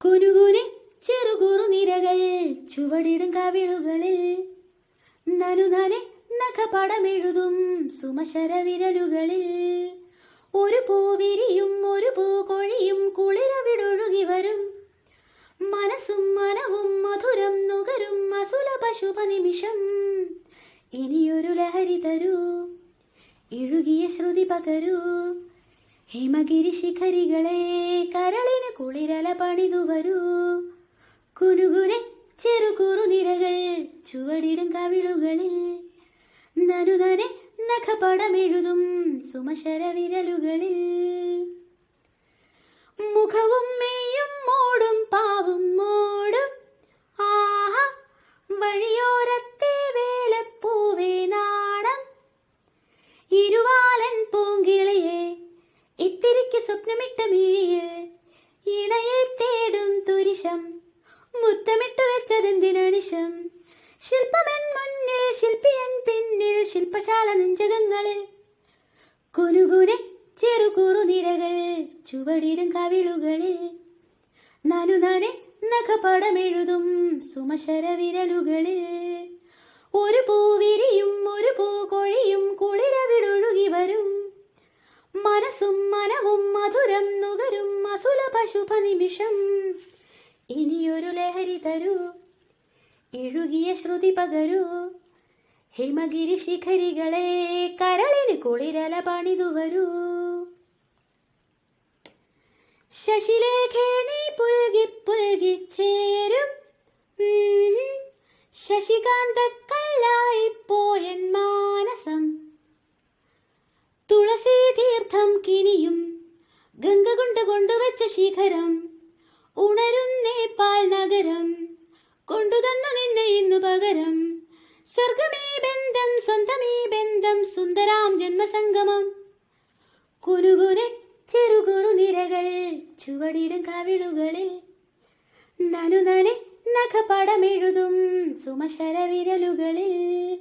കുനുകുനെ ചെറുകുറു നിരകൾ ചുവടിടും കവിളുകളിൽ. നനുനനെ നഖപടമെഴുതും സുമശര വിരലുകളിൽ ഒരു പൂവിരിയും ഒരു പൂകൊഴിയും കുളിരവിടൊഴുകി വരും. മനസ്സും മനവും മധുരം നുകരും അസുലഭ ശുഭനിമിഷം ഇനിയൊരു ലഹരി തരൂ ഇഴുകിയ ശ്രുതി പകരൂ ഹിമഗിരി ശിഖരികളെ കരളിന് കുളിരല പണിതു വരൂ. കുനുകുനെ ചെറുകുറു നിരകൾ ചുവടിടും കവിളുകളിൽ. നനുനനെ നഖപടമെഴുതും സുമശര വിരലുകളിൽ മുഖവും ഇത്തിരിക്ക് സ്വപ്നമിട്ട മിഴിയിൽ ഇണയെ തേടും തുരിശം. മുത്തമിട്ട് വെച്ചതെന്തിനണിശം ശില്പമെൻ മുന്നിൽ ശില്പിയൻ പിന്നിൽ ശില്പശാല നെഞ്ചകങ്ങളിൽ. കുനുകുനെ ചെറുകുറു നിരകൾ ചുവടിടും കവിളുകളിൽ. നനു നനെ നഖപടമെഴുതും സുമശര വിരലുകളിൽ. ഒരു പൂവിരിയും ഒരു പൂകൊഴിയും കുളിരവിടൊഴുകി വരും. മനസ്സും മനവും മധുരം നുകരും അസുലഭ ശുഭനിമിഷം ഇനിയൊരു ലഹരി തരൂ. ഇഴുകിയ ശ്രുതി പകരൂ. ഹിമഗിരി ശിഖരികളെ കരളിന് കുളിരല പണിതു വരൂ. ശശിലേഖേ നീ പുൽകി ചേരും. ശശികാന്ത കല്ലായി പോയൻ മാനസം. തുളസി തീർത്ഥം കിനിയും ഗംഗ കൊണ്ട് കൊണ്ടുവച്ച ശിഖരം ഉണരുന്നേ പാൽ നഗരം. കൊണ്ടുതന്നു നിന്നെ ഇന്നു പകരം. സ്വർഗമേ ബന്ധം സ്വന്തമേ ബന്ധം സുന്ദരാം ജന്മസംഗമം. കുനുകുനെ ചെറുകുറു നിരകൾ ചുവടിടും കവിളുകളിൽ. നനുനനെ നഖപടമെഴുതും സുമശര വിരലുകളിൽ